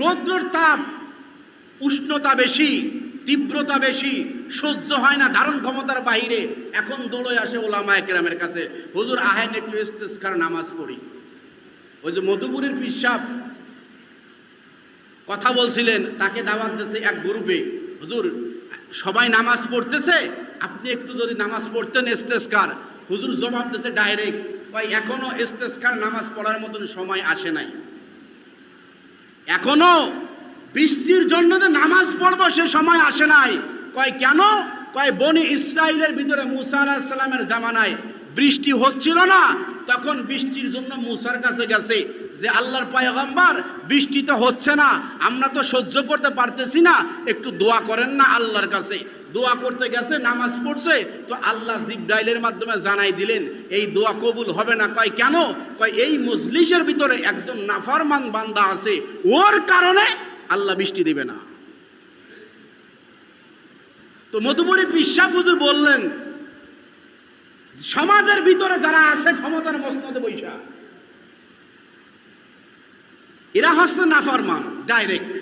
রৌদ্রর তাপ উষ্ণতা বেশি, তীব্রতা বেশি, সহ্য হয় না, ধারণ ক্ষমতার বাইরে এখন দোলোয় আসে ওলামা একরামের কাছে। হুজুর, আহেন একটু ইস্তেস্কার নামাজ পড়ি। ওই যে মধুপুরের পিসাব কথা বলছিলেন, তাকে দাওয়াত দিয়েছে এক গ্রুপে। হুজুর, সবাই নামাজ পড়তেছে? আপনি একটু যদি নামাজ পড়তেন ইস্তেস্কার। হুজুর জবাব দিয়েছে, ডাইরেক্ট। ভাই এখনও ইস্তেস্কার নামাজ পড়ার মতন সময় আসে নাই। এখনও বৃষ্টির জন্য যে নামাজ পড়ব সে সময় আসে নাই। কয় কেন? কয় বনি ইসরায়েলের ভিতরে মুসা আলাহিসাল্লামের জামানায় বৃষ্টি হচ্ছিল না, তখন বৃষ্টির জন্য মুসার কাছে গেছে যে আল্লাহর পয়গম্বর, বৃষ্টি তো হচ্ছে না, আমরা তো সহ্য করতে পারতেছি না, একটু দোয়া করেন না আল্লাহর কাছে। দোয়া করতে গেছে, নামাজ পড়ছে, তো আল্লাহ জিব্রাইলের মাধ্যমে জানাই দিলেন, এই দোয়া কবুল হবে না। কয়, কেন? কয়, এই মজলিসের ভিতরে একজন নাফারমান বান্দা আছে, ওর কারণে আল্লাহ বৃষ্টি দিবে না। তো মধুপুরি পিসাব হুজুর বললেন সমাজের ভিতরে যারা আছে, ক্ষমতার মসনদে বৈশা। এরা হচ্ছে নাফরমান ডাইরেক্ট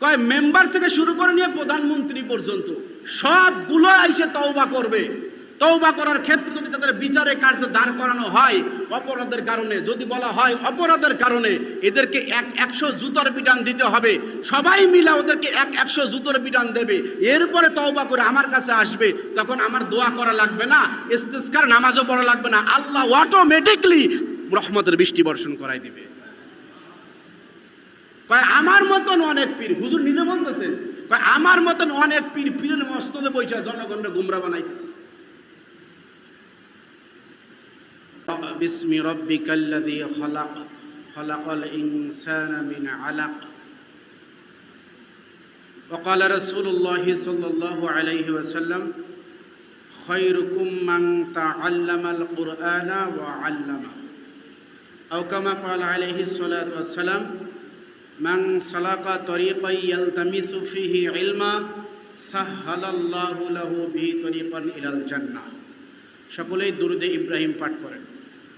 কয় মেম্বার থেকে শুরু করে নিয়ে প্রধানমন্ত্রী পর্যন্ত, সবগুলো আইসে তওবা করবে। তওবা করার ক্ষেত্রে যদি তাদের বিচারে কার্যে দাঁড় করানো হয় অপরাধের কারণে, যদি বলা হয় অপরাধের কারণে, এদেরকে এক একশো জুতোর বিধান দিতে হবে। সবাই মিলে ওদেরকে এক একশো জুতোর বিধান দেবে। এরপরে তওবা করে আমার কাছে আসবে, তখন আমার দোয়া করা লাগবে না, ইস্তেস্কার নামাজও পড়া লাগবে না। আল্লাহ অটোমেটিকলি রহমতের বৃষ্টি বর্ষণ করাই দিবে। কয়, আমার মতন অনেক পীর হুজুর নিজে বলতেছেন কয়, আমার মতন অনেক পীর পীরের মস্তদে বইছা জনগণকে গুমরা বানাইতেছে। بسم ربك الذي خلق خلق الإنسان من علق وقال رسول الله صلى الله عليه وسلم خيركم من تعلم القرآن وعلمه أو كما قال عليه الصلاة والسلام من سلك طريقا يلتمس فيه علما سهل الله له به طريقا إلى الجنة সকলেই দুরুদে ইব্রাহিম পাঠ করেন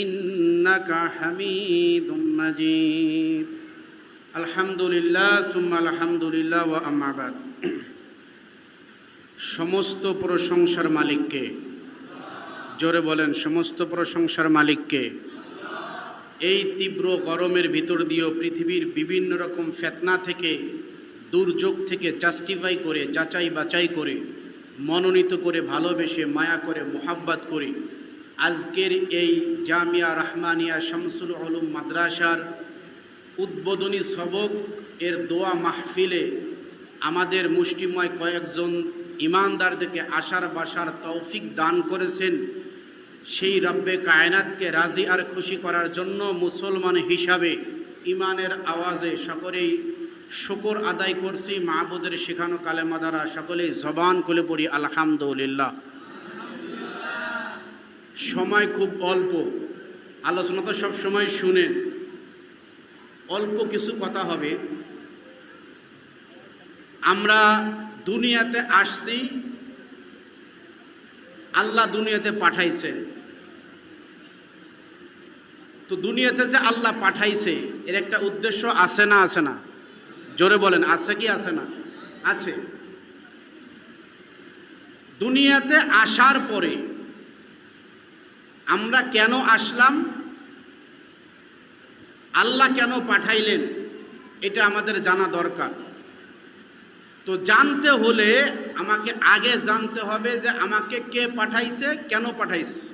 ইন্নাকা হামিদুম মাজিদ। আলহামদুলিল্লাহ, সুম্মা আলহামদুলিল্লাহ ওয়া সমস্ত প্রশংসার মালিককে, জোরে বলেন, সমস্ত প্রশংসার মালিককে, এই তীব্র গরমের ভিতর দিয়েও পৃথিবীর বিভিন্ন রকম ফেতনা থেকে, দুর্যোগ থেকে জাস্টিফাই করে যাচাই বাছাই করে, মনোনীত করে, ভালোবেসে, মায়া করে, মোহাব্বাত করে আজকের এই জামিয়া রহমানিয়া শামসুল আলম মাদ্রাসার উদ্বোধনী সবক এর দোয়া মাহফিলে আমাদের মুষ্টিময় কয়েকজন ইমানদারদেরকে আশার বাসার তৌফিক দান করেছেন। সেই রব্বে কায়নাতকে রাজি আর খুশি করার জন্য মুসলমান হিসাবে ইমানের আওয়াজে সকলেই শুকর আদায় করছি। মাহবুদের শেখানো কালেমা দ্বারা সকলেই জবান করে পড়ি, আলহামদুলিল্লাহ। সময় খুব অল্প। আলোচনা তো সব সময় শুনেন। অল্প কিছু কথা হবে। আমরা দুনিয়াতে আসছি। আল্লাহ দুনিয়াতে পাঠাইছেন তো দুনিয়াতে যে আল্লাহ পাঠাইছে, এর একটা উদ্দেশ্য আছে না আছে না? জোরে বলেন, আছে কি, আছে না? আছে। দুনিয়াতে আসার পরে আমরা কেন আসলাম? আল্লাহ কেন পাঠাইলেন? এটা আমাদের জানা দরকার। তো জানতে হলে আমাকে আগে জানতে হবে যে আমাকে কে পাঠাইছে, কেন পাঠাইছে।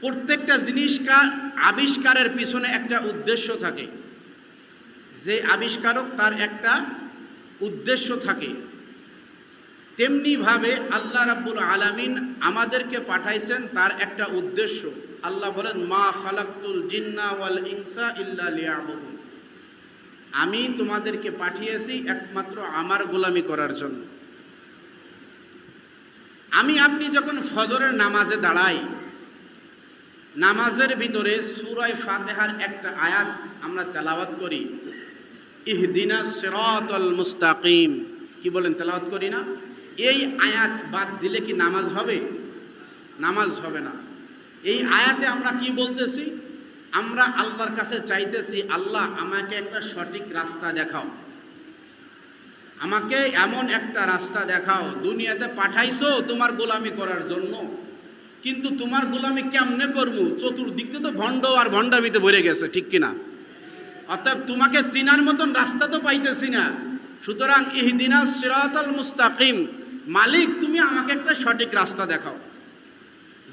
প্রত্যেকটা জিনিসকার আবিষ্কারের পিছনে একটা উদ্দেশ্য থাকে। যে আবিষ্কারক তার একটা উদ্দেশ্য থাকে। তেমনিভাবে আল্লাহ রাব্বুল আলামিন আমাদেরকে পাঠাইছেন তার একটা উদ্দেশ্য। আল্লাহ বলেন, মা খালাক্তুল জিন্না ওয়াল ইনসা ইল্লা লিয়াবুদুন। আমি তোমাদেরকে পাঠিয়েছি একমাত্র আমার গোলামি করার জন্য। আমি, আপনি যখন ফজরের নামাজে দাঁড়াই, নামাজের ভিতরে সুরায় ফাতেহার একটা আয়াত আমরা তেলাওয়াত করি, ইহদিনা সিরাতাল মুস্তাকিম। কি বলেন তেলাওয়াত করি না? এই আয়াত বাদ দিলে কি নামাজ হবে? নামাজ হবে না। এই আয়াতে আমরা কি বলতেছি? আমরা আল্লাহর কাছে চাইতেছি, আল্লাহ আমাকে একটা সঠিক রাস্তা দেখাও। আমাকে এমন একটা রাস্তা দেখাও, দুনিয়াতে পাঠাইছো তোমার গোলামি করার জন্য। কিন্তু তোমার গোলামি কেমনে করব? চতুর্দিকে তো ভণ্ড আর ভণ্ডামিতে ভরে গেছে, ঠিক কিনা? অর্থাৎ তোমাকে চিনার মতন রাস্তা তো পাইতেছি না। সুতরাং ইহদিনা সিরাতাল মুস্তাকিম। মালিক, তুমি আমাকে একটা সঠিক রাস্তা দেখাও।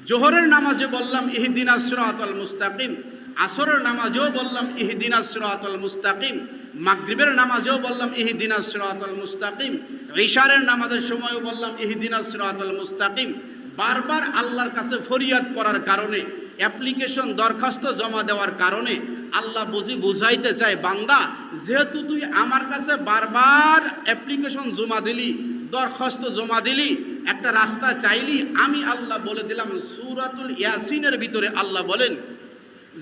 জোহরের নামাজে বললাম, ইহদিনা সিরাতাল মুস্তাকিম। আসরের নামাজেও বললাম, ইহদিনা সিরাতাল মুস্তাকিম। মাগরিবের নামাজেও বললাম, ইহদিনা সিরাতাল মুস্তাকিম। ঈশারের নামাজের সময়ও বললাম, ইহদিনা সিরাতাল মুস্তাকিম। বারবার আল্লাহর কাছে ফরিয়াদ করার কারণে, অ্যাপ্লিকেশন দরখাস্ত জমা দেওয়ার কারণে আল্লাহ বুঝি বুঝাইতে চায়, বান্দা, যেহেতু তুই আমার কাছে বারবার অ্যাপ্লিকেশন জমা দিলি দরখাস্ত জমা দিলি, একটা রাস্তা চাইলি, আমি আল্লাহ বলে দিলাম, সুরাতুল ইয়াসিনের ভিতরে আল্লাহ বলেন,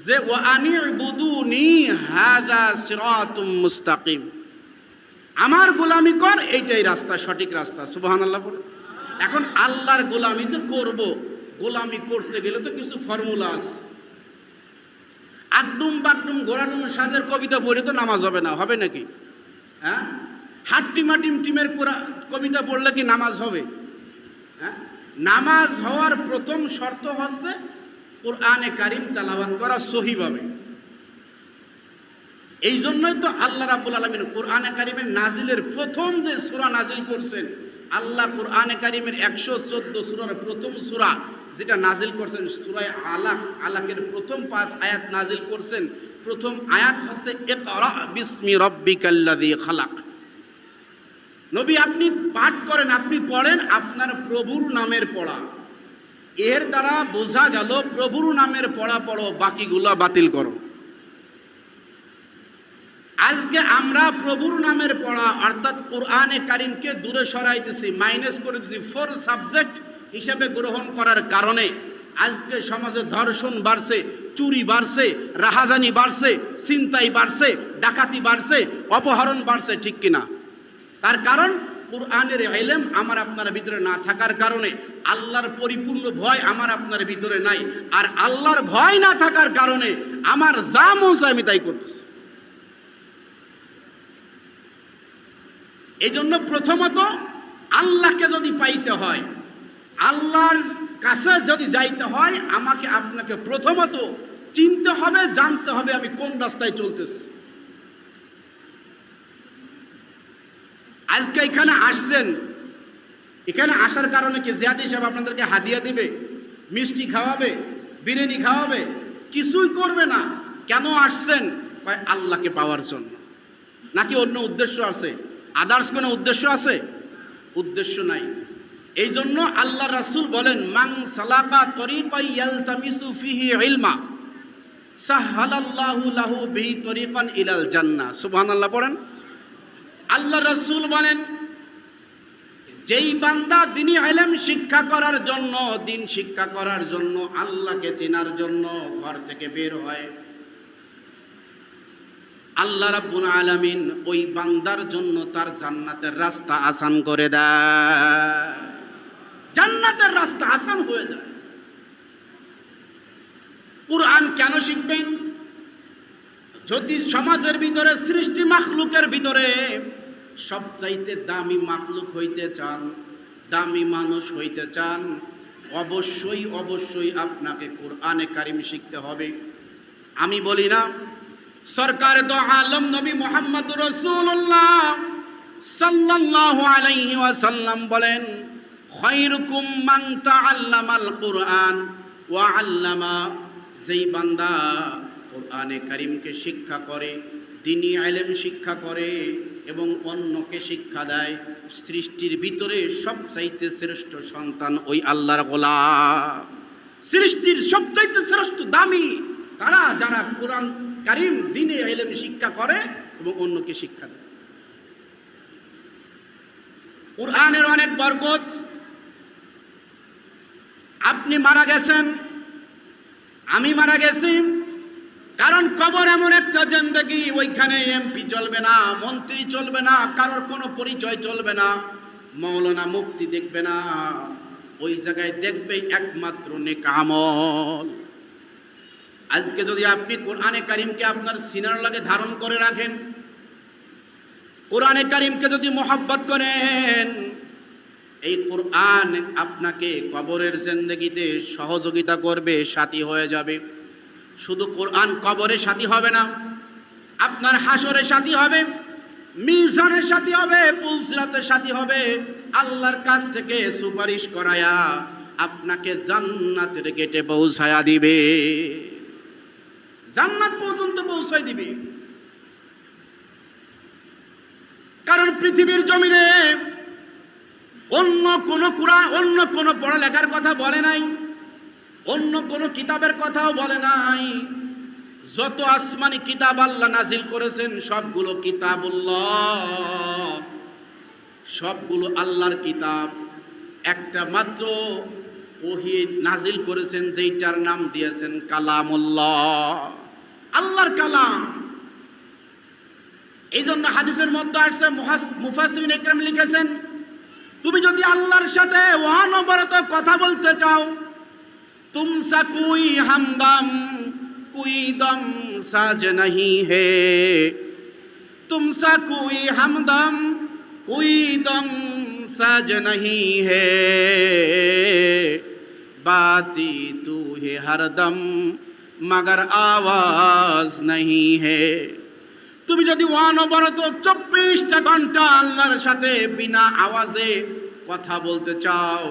যে ও আনিবুদুনি হাদা সিরাতুম মুস্তাকিম। আমার গোলামি কর, এইটাই রাস্তা, সঠিক রাস্তা, সুবহানাল্লাহ বলে। এখন আল্লাহর গোলামি যে করব, গোলামি করতে গেলে তো কিছু ফর্মুলা আছে। আগডুম বাগডুম গোড়াডুম সাজের কবিতা পড়ে তো নামাজ হবে না, হবে নাকি? হ্যাঁ? হাট্টিমাটিম টিমের কোরা- কবিতা পড়লে কি নামাজ হবে? হ্যাঁ? নামাজ হওয়ার প্রথম শর্ত হচ্ছে কোরআনে কারিম তালাবাত করা সহিভাবে। এই জন্যই তো আল্লাহ রাব্বুল আলমিন কোরআনে কারিমের নাজিলের প্রথম যে সূরা নাজিল করছেন, আল্লাহ কোরআনে কারিমের একশো চোদ্দ সুরার প্রথম সূরা যেটা নাজিল করছেন, সুরায় আলাক, আলাকের প্রথম পাঁচ আয়াত নাজিল করছেন। প্রথম আয়াত হচ্ছে ইকরা বিসমি রব্বিকাল্লাযী খালাক। নবী, আপনি পাঠ করেন, আপনি পড়েন আপনার প্রভুর নামের পড়া। এর দ্বারা বোঝা গেল, প্রভুর নামের পড়া পড়ো, বাকিগুলা বাতিল করো। আজকে আমরা প্রভুর নামের পড়া, অর্থাৎ কোরআনে কারিমকে দূরে সরাইতেছি মাইনাস করে দিচ্ছি ফোর সাবজেক্ট হিসেবে গ্রহণ করার কারণে আজকে সমাজে ধর্ষণ বাড়ছে, চুরি বাড়ছে, রাহাজানি বাড়ছে, ছিনতাই বাড়ছে, ডাকাতি বাড়ছে, অপহরণ বাড়ছে, ঠিক কিনা? তার কারণ, কোরআনের এলেম আমার আপনার ভিতরে না থাকার কারণে, আল্লাহর পরিপূর্ণ ভয় আমার আপনার ভিতরে নাই। আর আল্লাহর ভয় না থাকার কারণে আমার যা মন চায় আমি তাই করতেছি। এই জন্য প্রথমত আল্লাহকে যদি পাইতে হয়, আল্লাহর কাছে যদি যাইতে হয়, আমাকে আপনাকে প্রথমত চিনতে হবে, জানতে হবে আমি কোন রাস্তায় চলতেছি। আজকে এখানে আসছেন। এখানে আসার কারণে কি জিয়াদি সাহেব আপনাদেরকে হাদিয়া দিবে, মিষ্টি খাওয়াবে, বিরিয়ানি খাওয়াবে? কিছুই করবে না। কেন আসছেন? কয়, আল্লাহকে পাওয়ার জন্য। নাকি অন্য উদ্দেশ্য আছে? আদার্স কোনো উদ্দেশ্য আছে? উদ্দেশ্য নাই। এই জন্য আল্লাহ রাসুল বলেন মাং সালাকা ফিহি ইলমা, সাহালাল্লাহু লাহু বিহি তরিকান ইলাল জান্নাহ। সুবহানাল্লাহ পড়েন। আল্লাহ রসুল বলেন, যেই বান্দা দিনই আলেম শিক্ষা করার জন্য, দিন শিক্ষা করার জন্য আল্লাহকে চেনার জন্য ঘর থেকে বের হয়, আল্লাহ রাব্বুল আলামিন ওই বান্দার জন্য তার জান্নাতের রাস্তা আসান করে দেয়। জান্নাতের রাস্তা আসান হয়ে যায়। কুরআন কেন শিখবেন? যদি সমাজের ভিতরে, সৃষ্টি মাখলুকের ভিতরে সবচাইতে দামি মাখলুক হইতে চান, দামি মানুষ হইতে চান, অবশ্যই অবশ্যই আপনাকে কোরআনে কারিম শিখতে হবে। আমি বলি না, সরকার তো আলম নবী মোহাম্মদ রসুল্লাহ সাল্লাল্লাহু আলাইহি ওয়াসাল্লাম বলেন খৈরুকুম মান তাআল্লামাল কুরআন ওয়া আল্লামা, যেই বান্দা কোরআনে কারিমকে শিক্ষা করে, দিনী আলেম শিক্ষা করে এবং অন্যকে শিক্ষা দেয়, সৃষ্টির ভিতরে সবচাইতে শ্রেষ্ঠ সন্তান ওই আল্লাহর গোলাম। সৃষ্টির সবচাইতে শ্রেষ্ঠ দামি, তারা যারা কোরআন, কারিম, দিনে আলেম শিক্ষা করে এবং অন্যকে শিক্ষা দেয়। কোরআনের অনেক বরকত। আপনি মারা গেছেন, আমি মারা গেছি কবর এমন একটা জিন্দগি, ওইখানে এমপি চলবে না, মন্ত্রী চলবে না, কারোর কোনো পরিচয় চলবে না। মৌলানা মুক্তি দেখবে না, ওই জায়গায় দেখবে একমাত্র নেকামল আজকে যদি আপনি কোরআনে কারিমকে আপনার সিনার লাগে ধারণ করে রাখেন, কোরআনে কারিমকে যদি মোহাব্বত করেন, এই কোরআন আপনাকে কবরের জিন্দগিতে সহযোগিতা করবে, সাথী হয়ে যাবে। শুধু কোরআন কবরে সাথী হবে না, আপনার হাসরের সাথী হবে, মিজানের সাথী হবে, পুলসিরাতের সাথী হবে, আল্লাহর কাছ থেকে সুপারিশ করায়া আপনাকে জান্নাতের গেটে পৌঁছায়া দিবে। জান্নাত পর্যন্ত পৌঁছায় দিবে। কারণ পৃথিবীর জমিনে অন্য কোন কোরআন, অন্য কোন পড়ালেখার কথা বলে নাই। অন্য কোন কিতাবের কথাও বলে নাই। যত আসমানি কিতাব আল্লাহ নাজিল করেছেন, সবগুলো কিতাবুল্লাহ। সবগুলো আল্লাহর কিতাব। একটা মাত্র ওহি নাজিল করেছেন, যেইটার নাম দিয়েছেন কালামুল্লাহ। আল্লাহর কালাম। এই জন্য হাদিসের মধ্যে আসছে মুফাসিন একরাম লিখেছেন, তুমি যদি আল্লাহর সাথে অনবরত কথা বলতে চাও তুমসা কুই হমদম কুই দম সাজ নহি হে তুমসা কুই হামদম কুই দম সাজ নহি হে বাতি তু হে হরদম মগর আওয়াজ নহি হে তুমি যদি ওয়ান ওভার অনবরত চব্বিশটা ঘণ্টা আল্লাহর সাথে বিনা আওয়াজে কথা বলতে চাও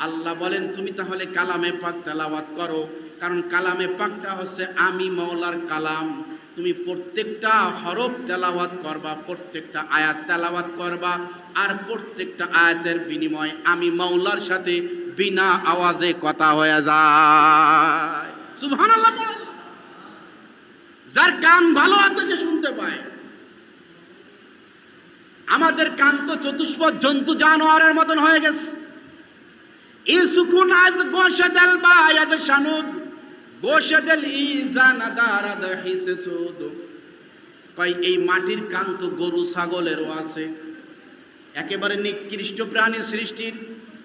আল্লাহ বলেন, তুমি তাহলে কালামে পাক তেলাওয়াত করো। কারণ কালামে পাকটা হচ্ছে আমি মৌলার কালাম। তুমি প্রত্যেকটা হরফ তেলাওয়াত করবা, প্রত্যেকটা আয়াত তেলাওয়াত করবা, আর প্রত্যেকটা আয়াতের বিনিময়ে আমি মৌলার সাথে বিনা আওয়াজে কথা হয়ে যায়। যার কান ভালো আছে, সে শুনতে পায়। আমাদের কান তো চতুষ্পদ জন্তু জানোয়ারের মতন হয়ে গেছে। ই সুকুন আজ গোশাদাল বায়াদ শানুদ? গোশাদাল ইজান দারাদ হিসে সুদ। কই এই মাটির কান তো গরু ছাগলেরও আছে। একেবারে নিকৃষ্ট প্রাণী সৃষ্টির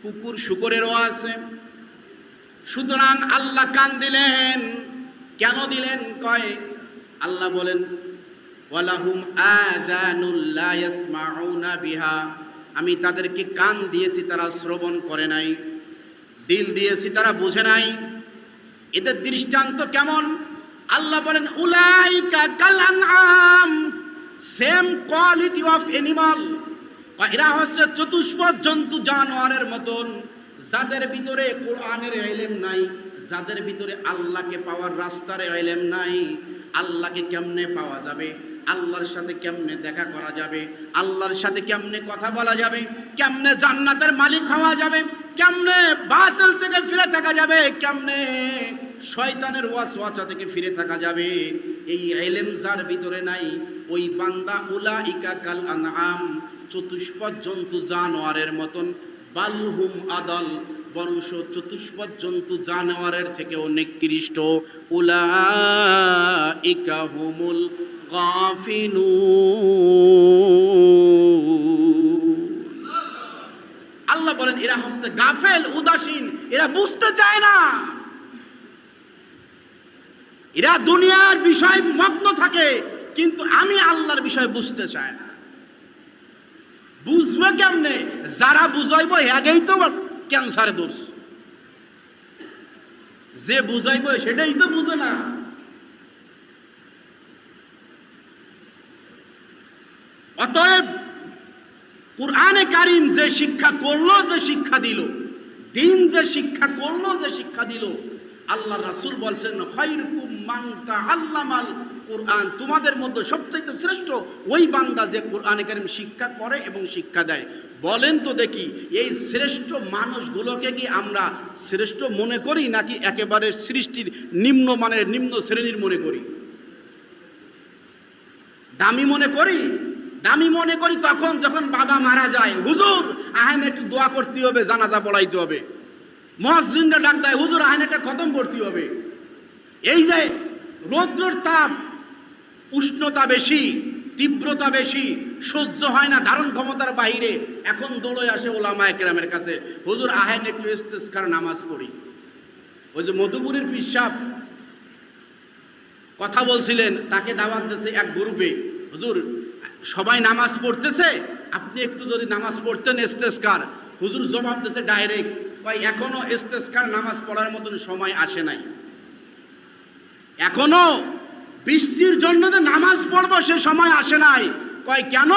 কুকুর শুকরেরও আছে। সুতরাং আল্লাহ কান দিলেন, কেন দিলেন? কয়, আল্লাহ বলেন, ওয়ালাহুম আযানুল লা ইয়াসমাউনা বিহা। আমি তাদেরকে কান দিয়েছি, তারা শ্রবণ করে নাই। দিল দিয়েছি, তারা বুঝে নাই। এদের দৃষ্টান্ত কেমন? আল্লাহ বলেন, উলাইকা কাল আনআম সেম কোয়ালিটি অফ অ্যানিমাল এরা হচ্ছে চতুষ্পদ জন্তু জানোয়ারের মতন। যাদের ভিতরে কোরআনের এলেম নাই, যাদের ভিতরে আল্লাহকে পাওয়ার রাস্তার এলেম নাই, আল্লাহকে কেমনে পাওয়া যাবে? আল্লাহর সাথে কেমনে দেখা করা যাবে? আল্লাহর সাথে কেমনে কথা বলা যাবে? কেমনে জান্নাতের মালিক হওয়া যাবে? কেমনে বাতিল থেকে ফিরে থাকা যাবে? কেমনে শয়তানের ওয়াসওয়াসা থেকে ফিরে থাকা যাবে? এই এলেম যার ভিতরে নাই, ওই বান্দা উলা ইকা কাল আনআম, চতুষ্পদ জন্তু জানোয়ারের মতন। বালহুম আদল, বরংশ চতুষ্পদ জন্তু জানোয়ারের থেকেও নিকৃষ্ট। উলা ইকা হুমুল আল্লাহ বলেন, এরা হচ্ছে গাফেল, উদাসীন, এরা বুঝতে চায় না। এরা দুনিয়ার বিষয় মগ্ন থাকে, কিন্তু আমি আল্লাহর বিষয় বুঝতে চাই না। বুঝবে কেমনে? যারা বুঝাইব আগেই তো ক্যান্সারে দোষ। যে বুঝাইব, সেটাই তো বুঝে না। অতএব কোরআনে কারিম যে শিক্ষা করল, যে শিক্ষা দিল। দিন যে শিক্ষা করল, যে শিক্ষা দিল। আল্লাহ রাসুল বলছেন কোরআন। তোমাদের মধ্যে সবচেয়ে শ্রেষ্ঠ ওই বান্দা যে কোরআনে কারিম শিক্ষা করে এবং শিক্ষা দেয়। বলেন তো দেখি, এই শ্রেষ্ঠ মানুষগুলোকে কি আমরা শ্রেষ্ঠ মনে করি, নাকি একেবারে সৃষ্টির নিম্ন মানের, নিম্ন শ্রেণির মনে করি? দামি মনে করি? দামি মনে করি তখন যখন বাবা মারা যায়, হুজুর, আহেন একটু দোয়া করতে হবে, জানাজা পড়াইতে হবে। মসজিদটা ডাক দেয়, হুজুর, আহেন একটা খতম করতে হবে। এই যে রৌদ্রর তাপ, উষ্ণতা বেশি, তীব্রতা বেশি, সহ্য হয় না, ধারণ ক্ষমতার বাইরে, এখন দৌড়ে আসে ওলামা একরামের কাছে। হুজুর, আহেন একটু ইস্তেস্কার নামাজ পড়ি। ওই যে মধুপুরের পিসাব কথা বলছিলেন, তাকে দাওয়াত দিয়েছে এক গ্রুপে। হুজুর সবাই নামাজ পড়তেছে? আপনি একটু যদি নামাজ পড়তেন ইস্তেস্কার হুজুর জবাব দিয়েছে ডাইরেক্ট। ভাই এখনও ইস্তেস্কার নামাজ পড়ার মতন সময় আসে নাই। এখনও বৃষ্টির জন্য যে নামাজ পড়ব সে সময় আসে নাই। কয়, কেন?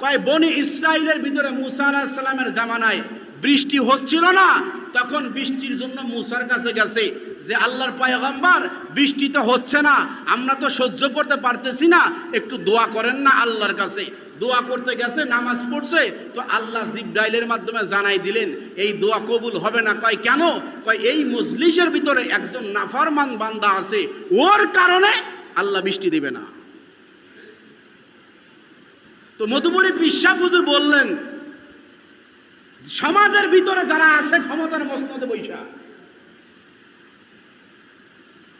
কয়, বনি ইসরায়েলের ভিতরে মুসা আলাহিসাল্লামের জামানায় বৃষ্টি হচ্ছিল না, তখন বৃষ্টির জন্য মুসার কাছে গেছে যে আল্লাহর পয়গম্বর, বৃষ্টি তো হচ্ছে না, আমরা তো সহ্য করতে পারতেছি না, একটু দোয়া করেন না আল্লাহর কাছে। দোয়া করতে গেছে, নামাজ পড়ছে, তো আল্লাহ জিব্রাইলের মাধ্যমে জানাই দিলেন, এই দোয়া কবুল হবে না। কয়, কেন? কয়, এই মজলিসের ভিতরে একজন নাফারমান বান্দা আছে, ওর কারণে আল্লাহ বৃষ্টি দিবে না। তো মধুপুরি পিসাব হুজুর বললেন সমাজের ভিতরে যারা আছে, ক্ষমতার মসনদে বৈশা।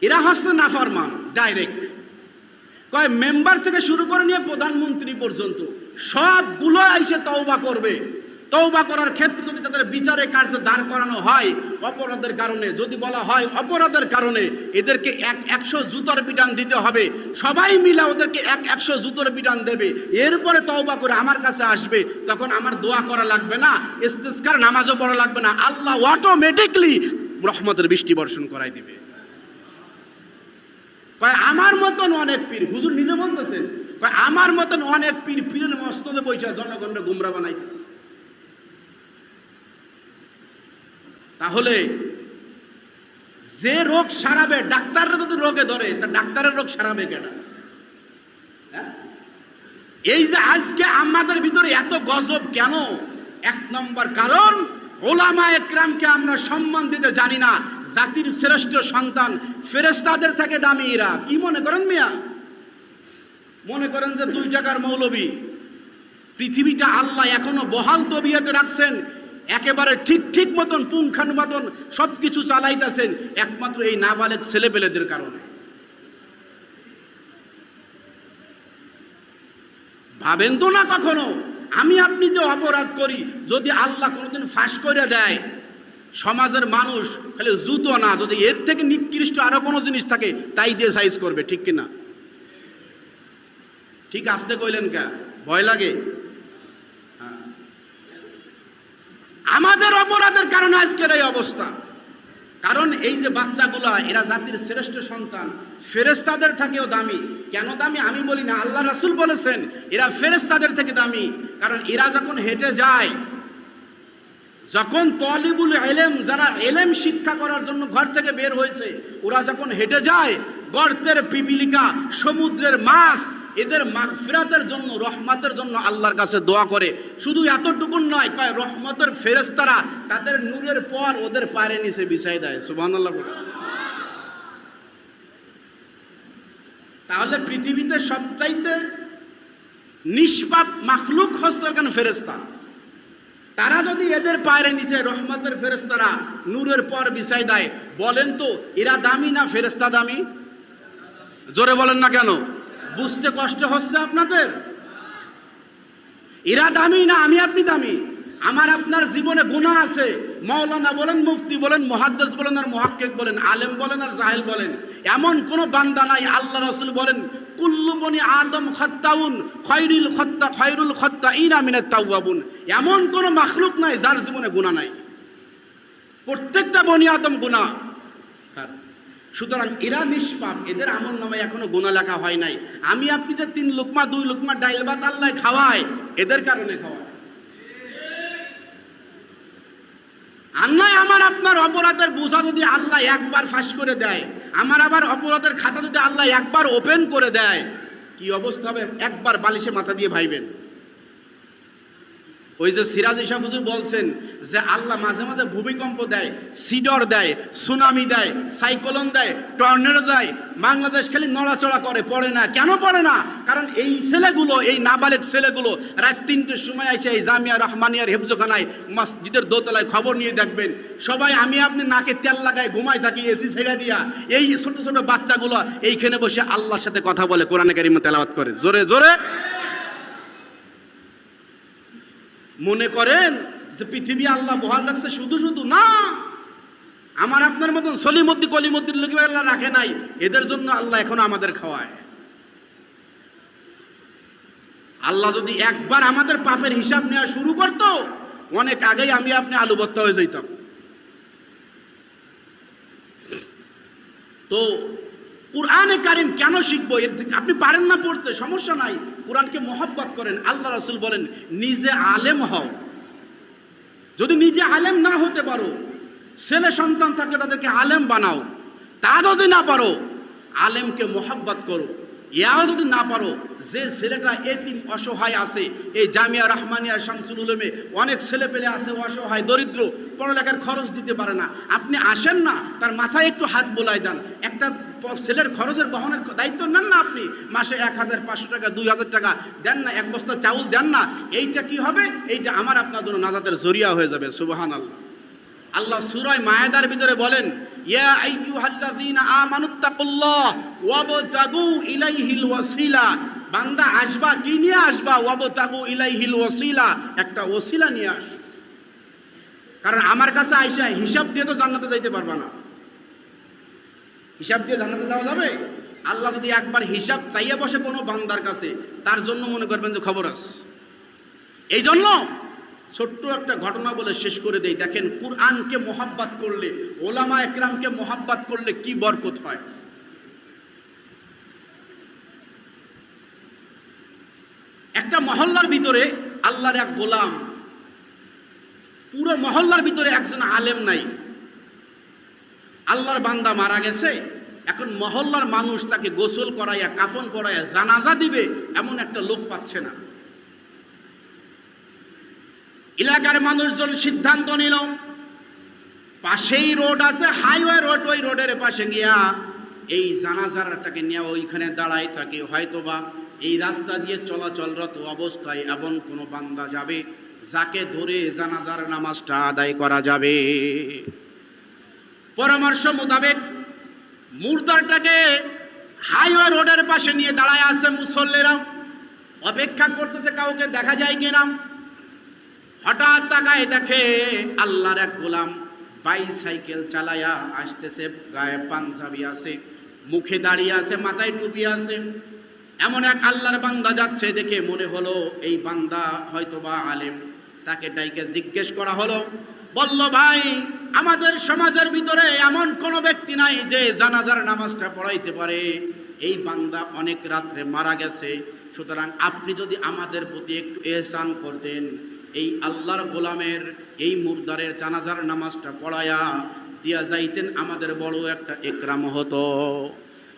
এরা হচ্ছে নাফরমান ডাইরেক্ট কয় মেম্বার থেকে শুরু করে নিয়ে প্রধানমন্ত্রী পর্যন্ত, সবগুলো আইসে তওবা করবে। তওবা করার ক্ষেত্রে যদি তাদের বিচারে কার্যে দাঁড় করানো হয় অপরাধের কারণে, যদি বলা হয় অপরাধের কারণে, এদেরকে এক একশো জুতোর বিধান দিতে হবে। সবাই মিলে ওদেরকে এক একশো জুতোর বিধান দেবে। এরপরে তওবা করে আমার কাছে আসবে, তখন আমার দোয়া করা লাগবে না ইস্তেস্কার নামাজও পড়া লাগবে না। আল্লাহ অটোমেটিকলি রহমতের বৃষ্টি বর্ষণ করাই দিবে। কয়, আমার মতন অনেক পীর। হুজুর নিজে বলতেছেন কয়, আমার মতন অনেক পীর পীরের মস্তদে বইছে জনগণকে গুমরা বানাইতেছে। তাহলে যে রোগ সারাবে, ডাক্তাররা যদি রোগে ধরে, তা ডাক্তারের রোগ সারাবে কেন? হ্যাঁ? এই যে আজকে আমাদের ভিতরে এত গজব কেন? এক নম্বর কারণ, ওলামা একরামকে আমরা সম্মান দিতে জানি না। জাতির শ্রেষ্ঠ সন্তান ফেরেস্তাদের থেকে দামি এরা। কি মনে করেন মিয়া? মনে করেন যে দুই টাকার মৌলবী। পৃথিবীটা আল্লাহ এখনও বহাল তবিয়াতে রাখছেন। একেবারে ঠিক ঠিক মতন, পুঙ্খানু মতন সব কিছু চালাইতেছেন, একমাত্র এই নাবালেক ছেলেপেলেদের কারণে। ভাবেন তো না কখনো? আমি আপনি যে অপরাধ করি, যদি আল্লাহ কোনোদিন ফাঁস করে দেয়, সমাজের মানুষ খালি জুতো না, যদি এর থেকে নিকৃষ্ট আরও কোনো জিনিস থাকে, তাই দিয়ে সাইজ করবে, ঠিক কিনা? ঠিক আসতে কইলেন কে? ভয় লাগে হ্যাঁ। আমাদের অপরাধের কারণে আজকের এই অবস্থা। কারণ এই যে বাচ্চাগুলো, এরা জাতির শ্রেষ্ঠ সন্তান ফেরেস্তাদের থেকেও দামি। কেন দামি? আমি বলি না, আল্লাহ রাসুল বলেছেন, এরা ফেরেস্তাদের থেকে দামি। কারণ এরা যখন হেঁটে যায় যখন তলিবুল এলেম যারা এলেম শিক্ষা করার জন্য ঘর থেকে বের হয়েছে, ওরা যখন হেঁটে যায়, গর্তের পিপিলিকা, সমুদ্রের মাছ, এদের মাগফিরাতের জন্য, রহমতের জন্য আল্লাহর কাছে দোয়া করে। শুধু এতটুকুন নয়, কয় রহমতের ফেরেস্তারা তাদের নূরের পর ওদের পায়ের নিচে বিছাই দেয়। বলে। তাহলে পৃথিবীতে সবচাইতে নিষ্পাপ মাখলুক হচ্ছে কেন ফেরেস্তা তারা যদি এদের পায়ের নিচে রহমতের ফেরেস্তারা নূরের পর বিছাই দেয়, বলেন তো, এরা দামি না ফেরেস্তা দামি? জোরে বলেন না কেন? বুঝতে কষ্ট হচ্ছে আপনাদের? এরা দামি না আমি আপনি দামি? আমার আপনার জীবনে গুণা আছে। মৌলানা বলেন, মুফতি বলেন, মহাদ্দেস বলেন, আর মহাক্কেক বলেন, আলেম বলেন, আর জাহেল বলেন। এমন কোন বান্দা নাই, আল্লাহ রসুল বলেন, কুল্লু বনি আদম খত্তাউন খয়রুল খত্তা খয়রুল খত্তা ইনা মিনের তাওয়াবুন। এমন কোন মাখলুক নাই, যার জীবনে গুণা নাই। প্রত্যেকটা বনি আদম গুণা সুতরাং এরা নিষ্পাপ, এদের আমল নামে এখনও গুণা লেখা হয় নাই। আমি আপনি যে তিন লুকমা, দুই লুকমা ডাইল বা আল্লাহ খাওয়ায়, এদের কারণে খাওয়ায়। আল্লাহ আমার আপনার অপরাধের বোঝা যদি আল্লাহ একবার ফাঁস করে দেয়, আমার আবার অপরাধের খাতা যদি আল্লাহ একবার ওপেন করে দেয়, কি অবস্থা হবে? একবার বালিশে মাথা দিয়ে ভাইবেন। ওই যে সিরাজ ইসা বলছেন যে আল্লাহ মাঝে মাঝে ভূমিকম্প দেয়, সিডর দেয়, সুনামি দেয়, সাইক্লোন দেয়, টর্নেডো দেয়। বাংলাদেশ খালি নড়াচড়া করে, পড়ে না। কেন পড়ে না? কারণ এই ছেলেগুলো, এই নাবালেক ছেলেগুলো রাত তিনটের সময় এসে এই জামিয়া রহমানিয়ার হেফজোখানায় মসজিদের দোতলায় খবর নিয়ে দেখবেন। সবাই, আমি আপনি নাকে তেল লাগায় ঘুমায় থাকি এসি ছেড়ে দিয়া। এই ছোট ছোট বাচ্চাগুলো এইখানে বসে আল্লাহর সাথে কথা বলে, কোরআনে কারিমে তেলাওয়াত করে। জোরে জোরে। মনে করেন যে পৃথিবী আল্লাহ বহাল রাখছে শুধু শুধু না। আমার আপনার মতন সলিমদ্দি কলিমদ্দির লোক আল্লাহ রাখে নাই, এদের জন্য আল্লাহ এখন আমাদের খাওয়ায়। আল্লাহ যদি একবার আমাদের পাপের হিসাব নেওয়া শুরু করতো, অনেক আগেই আমি আপনি আলু ভর্তা হয়ে যেতাম তো, কোরআনে কারিম কেন শিখব? আপনি পারেন না পড়তে, সমস্যা নাই। কোরআনকে মহব্বত করেন, আল্লাহ রসুল বলেন, নিজে আলেম হও। যদি নিজে আলেম না হতে পারো, ছেলে সন্তান থাকলে তাদেরকে আলেম বানাও। তা যদি না পারো, আলেমকে মহব্বত করো। ইয়াও যদি না পারো, যে ছেলেটা এতিম অসহায় আছে, এই জামিয়া রহমানিয়া শামসুল উলমে অনেক ছেলে পেলে আছে অসহায়, দরিদ্র, পড়ালেখার খরচ দিতে পারে না। আপনি আসেন না, তার মাথায় একটু হাত বোলাই দেন। একটা ছেলের খরচের বহনের দায়িত্ব নেন না আপনি। মাসে এক হাজার পাঁচশো টাকা, দুই হাজার টাকা দেন না, এক বস্তা চাউল দেন না। এইটা কি হবে? এইটা আমার আপনার জন্য নাজাতের জরিয়া হয়ে যাবে সুবাহান আল্লাহ আল্লাহ সূরায় মায়েদার ভিতরে বলেন, ইয়া আইয়ুহাল্লাযীনা আমানুত্তাকুল্লাহ ওয়াবতাগু ইলাইহিল ওয়াসিলা। বান্দা আসবা, কি নিয়ে আসবা? ওয়াবতাগু ইলাইহিল ওয়াসিলা, একটা ওসিলা নিয়ে আস। কারণ আমার কাছে আইসা হিসাব দিয়ে তো জান্নাতে যাইতে পারবা না। হিসাব দিয়ে জান্নাতে যাওয়া যাবে? আল্লাহ যদি একবার হিসাব চাইয়া বসে কোনো বান্দার কাছে, তার জন্য মনে করবেন যে খবর আছে। এই জন্য ছোট্ট একটা ঘটনা বলে শেষ করে দেই। দেখেন, কুরআনকে মোহাব্বাত করলে, ওলামা একরামকে মোহাব্বাত করলে কি বরকত হয়? একটা মহল্লার ভিতরে আল্লাহর এক গোলাম, পুরো মহল্লার ভিতরে একজন আলেম নাই। আল্লাহর বান্দা মারা গেছে, এখন মহল্লার মানুষ তাকে গোসল করাইয়া কাপন পরাইয়া, জানাজা দিবে, এমন একটা লোক পাচ্ছে না। এলাকার মানুষজন সিদ্ধান্ত নিল, পাশেই রোড আছে, হাইওয়ে রোড, ওই রোডের পাশে গিয়া এই জানাজারটাকে নিয়ে ওইখানে দাঁড়াই থাকে। হয়তোবা এই রাস্তা দিয়ে চলাচলরত অবস্থায় এমন কোনো বান্দা যাবে যাকে ধরে জানাজার নামাজটা আদায় করা যাবে। পরামর্শ মোতাবেক মুর্দারটাকে হাইওয়ে রোডের পাশে নিয়ে দাঁড়ায় আছে মুসল্লেরা। অপেক্ষা করতেছে কাউকে দেখা যায় কিনা। হঠাৎ তাকায় দেখে আল্লাহর এক গোলাম বাইসাইকেল চালায়া আসতেছে, গায়ে পাঞ্জাবি আছে, মুখে দাঁড়িয়ে আছে, মাথায় টুপি আছে। এমন এক আল্লাহর বান্দা যাচ্ছে দেখে মনে হলো এই বান্দা হয়তোবা আলেম। তাকে ডাইকে জিজ্ঞেস করা হলো, বলল, ভাই, আমাদের সমাজের ভিতরে এমন কোনো ব্যক্তি নাই যে জানাজার নামাজটা পড়াইতে পারে? এই বান্দা অনেক রাত্রে মারা গেছে। সুতরাং আপনি যদি আমাদের প্রতি একটু এহসান করতেন এই আল্লাহর গোলামের এই মুর্দারের জানাজার নামাজটা পড়ায়া দিয়া যাইতেন আমাদের বড় একটা একরাম হতো।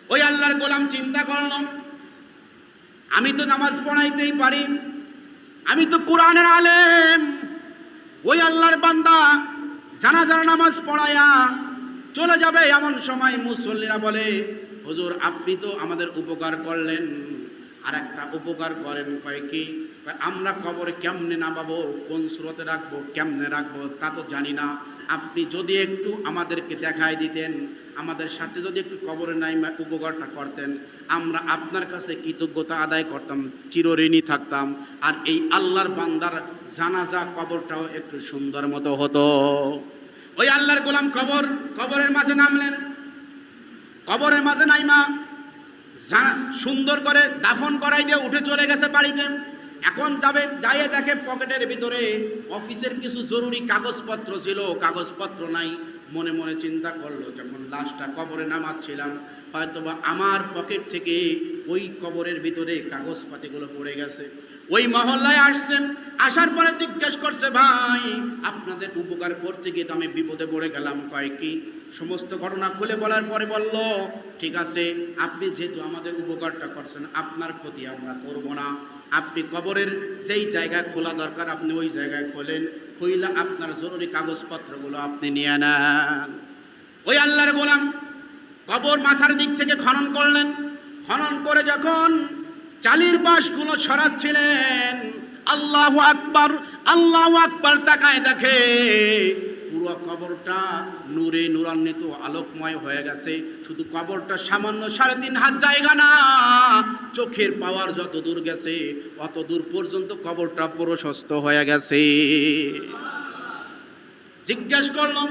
ওই আল্লাহর গোলাম চিন্তা করল আমি তো নামাজ পড়াইতেই পারি আমি তো কোরআনের আলেম। ওই আল্লাহর বান্দা জানাজার নামাজ পড়ায়া চলে যাবে এমন সময় মুসল্লিরা বলে হুজুর আপনি তো আমাদের উপকার করলেন। আর একটা উপকার করেন কয় কি? কয়, আমরা কবরে কেমনে নামাবো? কোন স্রোতে রাখব? কেমনে রাখব? তা তো জানি না। আপনি যদি একটু আমাদেরকে দেখাই দিতেন, আমাদের সাথে যদি একটু কবরে নাই উপকারটা করতেন, আমরা আপনার কাছে কৃতজ্ঞতা আদায় করতাম, চিরঋণী থাকতাম, আর এই আল্লাহর বান্দার জানাজা কবরটাও একটু সুন্দর মতো হতো। ওই আল্লাহর গোলাম কবর, কবরের মাঝে নামলেন। কবরের মাঝে নাইমা সুন্দর করে দাফন করাই দিয়ে উঠে চলে গেছে বাড়িতে। এখন যাবে, যাইয়ে দেখে পকেটের ভিতরে অফিসের কিছু জরুরি কাগজপত্র ছিল, কাগজপত্র নাই। মনে মনে চিন্তা করল, যখন লাশটা কবরে নামাচ্ছিলাম, হয়তোবা আমার পকেট থেকে ওই কবরের ভিতরে কাগজপাতিগুলো পড়ে গেছে। ওই মহল্লায় আসছেন, আসার পরে জিজ্ঞেস করছে, ভাই, আপনাদের উপকার করতে গিয়ে তো আমি বিপদে পড়ে গেলাম, কয় কি? সমস্ত ঘটনা খুলে বলার পরে বলল, ঠিক আছে, আপনি যেহেতু আমাদের উপকারটা করছেন, আপনার ক্ষতি আমরা করব না। আপনি কবরের যেই জায়গায় খোলা দরকার, আপনি ওই জায়গায় খোলেন। কইলা, আপনার জরুরি কাগজপত্রগুলো আপনি নিয়ে নেন। ওই আল্লাহর গোলাম কবর মাথার দিক থেকে খনন করলেন। খনন করে যখন চালির বাঁশগুলো ছড়াচ্ছিলেন আল্লাহ আকবার আল্লাহ আকবার তাকায় দেখে পুরো কবরটা নূরে নূরান্বিত, আলোকময় হয়ে গেছে। শুধু কবরটা সামান্য সাড়ে তিন হাত জায়গা না, চোখের পাওয়ার যত দূর গেছে, অত দূর পর্যন্ত কবরটা প্রশস্ত হয়ে গেছে। জিজ্ঞেস করলাম,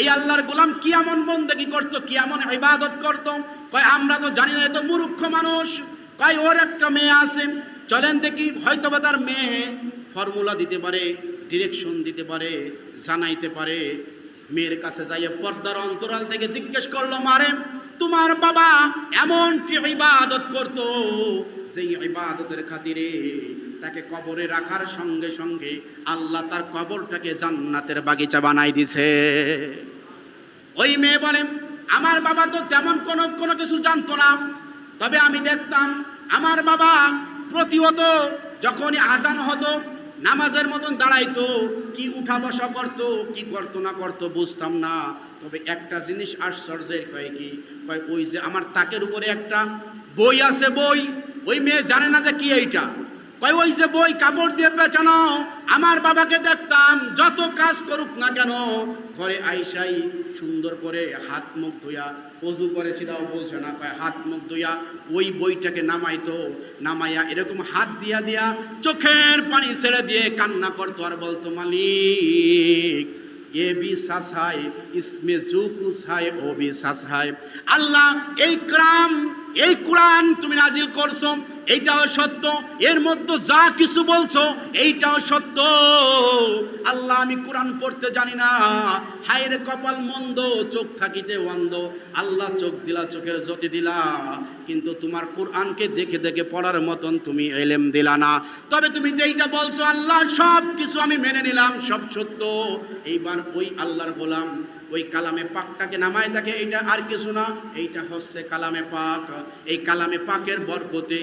এই আল্লাহর গোলাম কি এমন বন্দেগি করতো, কি এমন ইবাদত করতো? কয়, আমরা তো জানি না, এ তো মূর্খ মানুষ। কয়, ওর একটা মেয়ে আছে। চলেন দেখি হয়তো বা তার মেয়ে ফর্মুলা দিতে পারে। ডিরেকশন দিতে পারে, জানাইতে পারে। মেয়ের কাছে যাইয়ে পর্দার অন্তরাল থেকে জিজ্ঞেস করল, মারে, তোমার বাবা এমন কি ইবাদত করতো যেই ইবাদতের খাতিরে তাকে কবরে রাখার সঙ্গে সঙ্গে আল্লাহ তার কবরটাকে জান্নাতের বাগিচা বানাই দিছে। ওই মেয়ে বলে, আমার বাবা তো তেমন কোনো কোনো কিছু জানতো না। তবে আমি দেখতাম, আমার বাবা প্রতিহত, যখনই আজান হতো নামাজের মতন দাঁড়াইতো, কি উঠা বসা করতো, কি করতো না করতো বুঝতাম না। তবে একটা জিনিস আশ্চর্যের কয় কি, কয় ওই যে আমার তাকের উপরে একটা বই আছে বই, ওই মেয়ে জানে না যে কি এইটা। কয় ওই যে বই কাপড় দিয়ে পেঁচানো, আমার বাবাকে দেখতাম, যত কাজ করুক না কেন, ঘরে আইসাই সুন্দর করে হাত মুখ ধুইয়া, অজু করে সেটাও বলছে না, কয় হাত মুখ ধুইয়া ওই বইটাকে নামাইতো, নামাইয়া এরকম হাত দিয়া দিয়া চোখের পানি ছেড়ে দিয়ে কান্না করতো। আর বলতো, মালিক, এ বি সাসায় ইসমে জুকু সায় ও বি সাসায় আল্লাহ এই ক্রাম এই কোরআন তুমি নাজিল করছ, এইটাও সত্য, এর মধ্যে যা কিছু বলছো, এইটাও সত্য। আল্লাহ, আমি কোরআন পড়তে জানি না। হায়ের কপাল মন্দ, চোখ থাকিতে অন্ধ। আল্লাহ, চোখ দিলা, চোখের জ্যোতি দিলা। কিন্তু তোমার কোরআনকে দেখে দেখে পড়ার মতন তুমি এলেম দিলা না। তবে তুমি যেইটা বলছো, আল্লাহ সব কিছু আমি মেনে নিলাম, সব সত্য। এইবার ওই আল্লাহর গোলাম ওই কালামে পাকটাকে নামায় থাকে এটা আর কিছু না, এইটা হচ্ছে কালামে পাক। এই কালামে পাকের বরকতে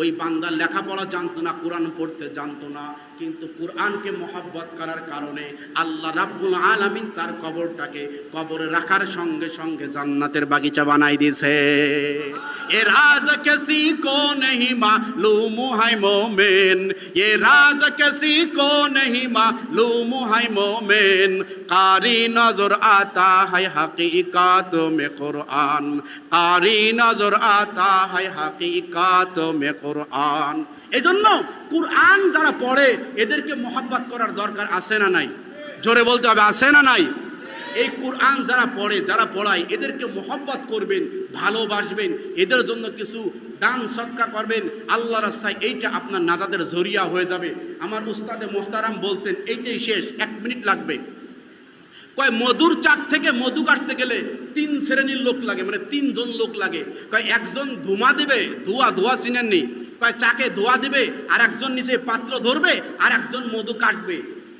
ওই বান্দার লেখাপড়া জানতো না, কোরআন পড়তে জানতো না, কিন্তু কোরআনকে মহাব্বত করার কারণে আল্লাহ রাব্বুল আলামিন তার কবরটাকে কবরে রাখার সঙ্গে সঙ্গে জান্নাতের বাগিচা বানাই দিছে এ রাজ কেসি কো নেহি মা লু মুহাই মোমেন, এ রাজ কেসি কো নেহি মা লু মুহাই মোমেন, কারি নজর আ आता है हकीकत में कुरान कारी नजर आता है हकीकत में कुरान এজন্য কুরআন যারা পড়ে এদেরকে মোহাব্বত করার দরকার আছে না নাই জোরে বলতে হবে আছে না নাই এই কোরআন যারা পড়ে যারা পড়ায় এদেরকে মোহব্বত করবেন ভালোবাসবেন এদের জন্য কিছু দান সৎকা করবেন আল্লাহ রাস্তায় এইটা আপনার নাজাদের জরিয়া হয়ে যাবে আমার উস্তাদে মোহতারাম বলতেন এইটাই শেষ এক মিনিট লাগবে কয়, মধুর চাক থেকে মধু কাটতে গেলে তিন শ্রেণির লোক লাগে মানে তিনজন লোক লাগে। কয়, একজন ধুমা দিবে, ধোয়া ধোয়া চিনেননি। কয়, চাকে ধোয়া দিবে আর একজন নিচে পাত্র ধরবে আর একজন মধু কাটবে।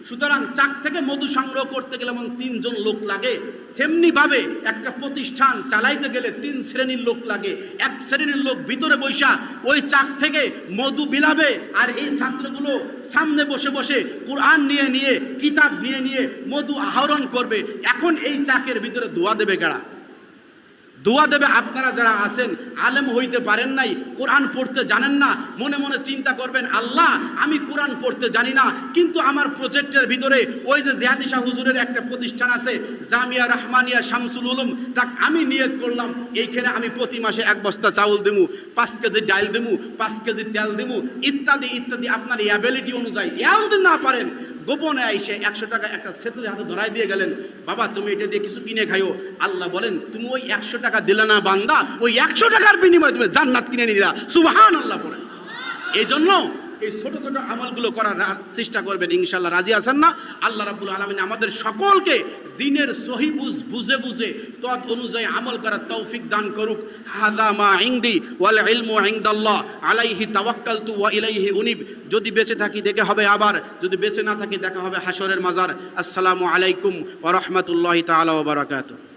সুতরাং চাক থেকে মধু সংগ্রহ করতে গেলে যেমন তিনজন লোক লাগে। তেমনিভাবে একটা প্রতিষ্ঠান চালাইতে গেলে তিন শ্রেণির লোক লাগে। এক শ্রেণির লোক ভিতরে বৈশা ওই চাক থেকে মধু বিলাবে আর এই ছাত্রগুলো সামনে বসে বসে কোরআন নিয়ে নিয়ে, কিতাব নিয়ে নিয়ে মধু আহরণ করবে। এখন এই চাকের ভিতরে দোয়া দেবে কেড়া দোয়া দেবে আপনারা যারা আছেন, আলেম হইতে পারেন নাই, কোরআন পড়তে জানেন না, মনে মনে চিন্তা করবেন, আল্লাহ, আমি কোরআন পড়তে জানি না, কিন্তু আমার প্রজেক্টের ভিতরে ওই যে জিয়াদিশা হুজুরের একটা প্রতিষ্ঠান আছে, জামিয়া রহমানিয়া শামসুল উলুম তাক আমি নিয়োগ করলাম, এইখানে আমি প্রতি মাসে এক বস্তা চাউল দেবো পাঁচ কেজি ডাল দেবো পাঁচ কেজি তেল দেবো ইত্যাদি ইত্যাদি, আপনার অ্যাবিলিটি অনুযায়ী, এও যদি না পারেন গোপনে আইসে একশো টাকা একটা সেতুর হাতে ধরাই দিয়ে গেলেন। বাবা, তুমি এটা দিয়ে কিছু কিনে খাইও। আল্লাহ বলেন, তুমি ওই একশো টাকা দিলে না বান্দা, ওই একশো টাকার বিনিময়ে তুমি জান্নাত কিনে নিলা। সুবাহান আল্লাহ বলেন। এই জন্য এই ছোট ছোট আমলগুলো করার চেষ্টা করবেন ইনশাল্লাহ রাজি আছেন না? আল্লাহ রাবুল আলমিন আমাদের সকলকে দিনের সহি বুঝ, বুঝে তৎ অনুযায়ী আমল করার তৌফিক দান করুক। হাদা মা ইংদি ওয়াল আলাইহি তাওয়াক্কালতু ওয়া ইলাইহি উনিব। যদি বেঁচে থাকি, দেখে হবে আবার, যদি বেঁচে না থাকি, দেখা হবে হাসরের মাজার। আসসালামু আলাইকুম ওয়া রাহমাতুল্লাহি তাআলা ওয়া বারাকাতুহু।